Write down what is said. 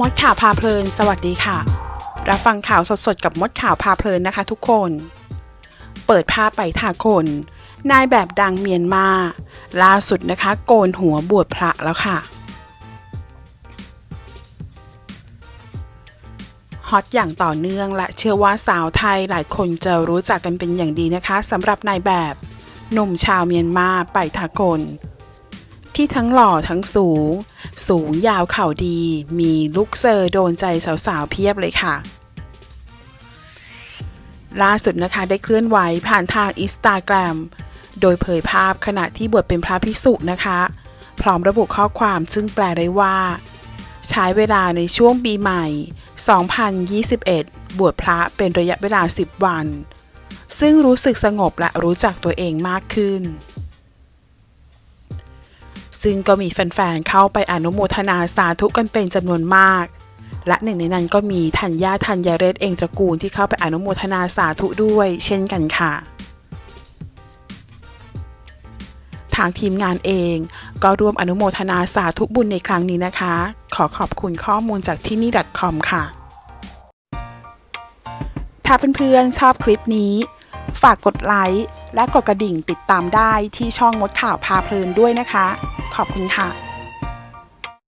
มดข่าวพาเพลิน สวัสดีค่ะ รับฟังข่าวสดๆ กับมดข่าวพาเพลินนะคะทุกคน เปิดภาพไปทาคน นายแบบดังเมียนมา ล่าสุดนะคะ โกนหัวบวชพระแล้วค่ะ ฮอตอย่างต่อเนื่องและเชื่อว่าสาวไทยหลายคนจะรู้จักกันเป็นอย่างดีนะคะสำหรับนายแบบหนุ่มชาวเมียนมาไปทากล ที่ทั้งหล่อทั้งสูง สูงยาวเข่าดี มีลุกเซอร์โดนใจสาวๆเพียบเลยค่ะ ล่าสุดนะคะได้เคลื่อนไหวผ่านทางอินสตาแกรมโดยเผยภาพขณะที่บวชเป็นพระภิกษุนะคะ พร้อมระบุข้อความซึ่งแปลได้ว่า ใช้เวลาในช่วงปีใหม่ 2021 บวชพระเป็นระยะเวลา 10 วัน ซึ่งรู้สึกสงบและรู้จักตัวเองมากขึ้น ซึ่งก็มีแฟนๆเข้าไปอนุโมทนาสาธุกันเป็นจำนวนมาก และหนึ่งในนั้นก็มีธัญญาธัญเรศเองตระกูลที่เข้าไปอนุโมทนาสาธุด้วย เช่นกันค่ะทางทีมงานเองก็ร่วมอนุโมทนาสาธุบุญในครั้งนี้นะคะ ขอขอบคุณข้อมูลจากที่นี่ .com ค่ะ ถ้าเพื่อนๆชอบคลิปนี้ ฝากกดไลค์และกดกระดิ่งติดตามได้ที่ช่องมดข่าวพาเพลินด้วยนะคะ ขอบคุณค่ะ